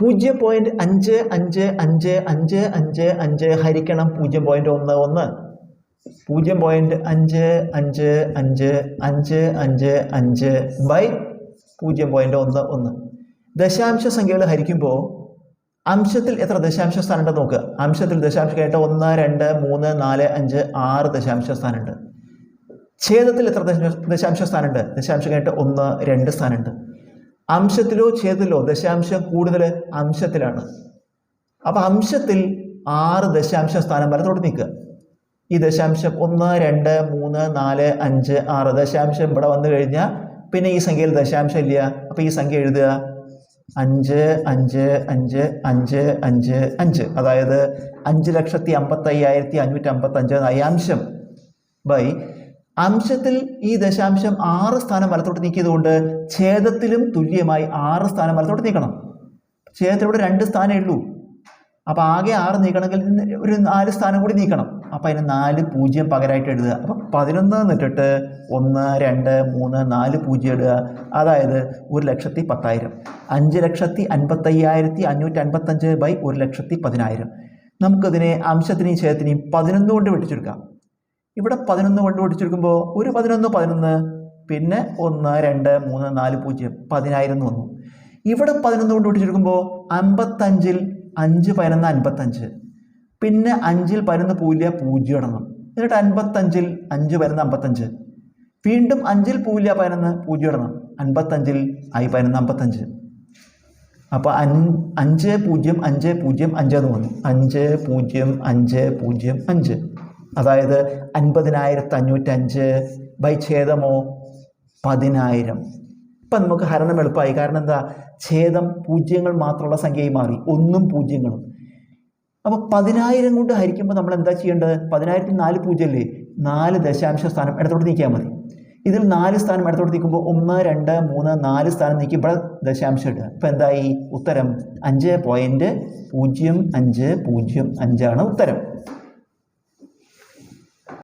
പൂജ്യം പോയിന്റ് അഞ്ച് അഞ്ച് അഞ്ച് അഞ്ച് അഞ്ച് അഞ്ച് ഹരിക്കണം പൂജ്യം പോയിന്റ് ഒന്ന് ഒന്ന്. പൂജ്യം പോയിന്റ് അഞ്ച് അഞ്ച് അഞ്ച് അഞ്ച് അഞ്ച് അഞ്ച് ബൈ പൂജ്യം പോയിന്റ് ഒന്ന് ഒന്ന്. ദശാംശ സംഖ്യകൾ ഹരിക്കുമ്പോൾ അംശത്തിൽ എത്ര ദശാംശ സ്ഥാനമുണ്ടെന്ന് നോക്കുക അംശത്തിൽ ദശാംശം കേട്ട. ഒന്ന് രണ്ട് മൂന്ന് നാല് അഞ്ച് ആറ് ദശാംശ സ്ഥാനമുണ്ട്. ഛേദത്തിൽ എത്ര ദശാംശ ദശാംശ സ്ഥാനമുണ്ട്? ദശാംശം കേട്ട്. ഒന്ന് രണ്ട് സ്ഥാനമുണ്ട്. അംശത്തിലോ ഛേദത്തിലോ ദശാംശം കൂടുതൽ അംശത്തിലാണ്. അപ്പോൾ അംശത്തിൽ ആറ് ദശാംശ സ്ഥാനം വരെ തുടങ്ങി നിൽക്കുക ഈ ദശാംശം ഒന്ന് രണ്ട് മൂന്ന് നാല് അഞ്ച് ആറ് ദശാംശം ഇവിടെ വന്നു കഴിഞ്ഞാൽ പിന്നെ ഈ സംഖ്യയിൽ ദശാംശം ഇല്ല. അപ്പോൾ ഈ സംഖ്യ എഴുതുക. അഞ്ച് അഞ്ച് അഞ്ച് അഞ്ച് അഞ്ച് അഞ്ച്. അതായത് അഞ്ച് ലക്ഷത്തി അമ്പത്തയ്യായിരത്തി അഞ്ഞൂറ്റി അമ്പത്തഞ്ച് അയാംശം ബൈ. അംശത്തിൽ ഈ ദശാംശം ആറ് സ്ഥാനം വലത്തോട്ട് നീക്കിയതുകൊണ്ട് ഛേദത്തിലും തുല്യമായി ആറ് സ്ഥാനം വലത്തോട്ട് നീക്കണം. ഛേദത്തിലൂടെ രണ്ട് സ്ഥാനമേ ഉള്ളൂ. അപ്പോൾ ആകെ ആറ് നീക്കണമെങ്കിൽ ഒരു നാല് സ്ഥാനം കൂടി നീക്കണം. അപ്പോൾ അതിന് നാല് പൂജ്യം പകരമായിട്ട് എഴുതുക. അപ്പോൾ പതിനൊന്ന് എന്നിട്ടിട്ട് ഒന്ന് രണ്ട് മൂന്ന് നാല് പൂജ്യം ഇടുക. അതായത് ഒരു ലക്ഷത്തി പത്തായിരം. അഞ്ച് ലക്ഷത്തി അൻപത്തയ്യായിരത്തി അഞ്ഞൂറ്റി അൻപത്തഞ്ച് ബൈ ഒരു ലക്ഷത്തി പതിനായിരം. നമുക്കതിനെ അംശത്തിനെയും ഛേദത്തിനെയും പതിനൊന്ന് കൊണ്ട് വെട്ടിച്ചെടുക്കാം ഇവിടെ പതിനൊന്ന് കൊണ്ട് വെട്ടിച്ചെടുക്കുമ്പോൾ ഒരു പതിനൊന്ന് പതിനൊന്ന് പിന്നെ ഒന്ന് രണ്ട് മൂന്ന് നാല് പൂജ്യം പതിനായിരം എന്ന് വന്നു. ഇവിടെ പതിനൊന്ന് കൊണ്ട് വെട്ടിച്ചെടുക്കുമ്പോൾ അമ്പത്തഞ്ചിൽ അഞ്ച് പതിനൊന്ന് അൻപത്തഞ്ച്. പിന്നെ അഞ്ചിൽ പതിനൊന്ന് പൂല്യ പൂജ്യം ഇടണം എന്നിട്ട് അൻപത്തഞ്ചിൽ അഞ്ച് പതിനൊന്ന് അമ്പത്തഞ്ച് വീണ്ടും അഞ്ചിൽ പൂല്യ പതിനൊന്ന് പൂജ്യം ഇടണം അൻപത്തഞ്ചിൽ ആയി പതിനൊന്ന് അമ്പത്തഞ്ച് അപ്പോൾ അൻ അഞ്ച് പൂജ്യം അഞ്ച് പൂജ്യം അഞ്ച് എന്ന് വന്നു. അഞ്ച് പൂജ്യം അഞ്ച് പൂജ്യം അഞ്ച്. അതായത് അൻപതിനായിരത്തി അഞ്ഞൂറ്റഞ്ച് ബൈ ഛേദമോ പതിനായിരം. ഇപ്പം നമുക്ക് ഹരണം എളുപ്പമായി. കാരണം എന്താ? ഛേദം പൂജ്യങ്ങൾ മാത്രമുള്ള സംഖ്യയായി മാറി. ഒന്നും പൂജ്യങ്ങളും. അപ്പോൾ പതിനായിരം കൊണ്ട് ഹരിക്കുമ്പോൾ നമ്മൾ എന്താ ചെയ്യേണ്ടത്? പതിനായിരത്തി നാല് പൂജ്യം അല്ലേ നാല് ദശാംശ സ്ഥാനം ഇടത്തോട്ട് നീക്കിയാൽ മതി. ഇതിൽ നാല് സ്ഥാനം ഇടത്തോട്ട് നീക്കുമ്പോൾ ഒന്ന് രണ്ട് മൂന്ന് നാല് സ്ഥാനം നീക്കി ദശാംശം ഇടുക. ഇപ്പം എന്തായി? ഉത്തരം അഞ്ച് പോയിന്റ് പൂജ്യം അഞ്ച് പൂജ്യം അഞ്ചാണ് ഉത്തരം.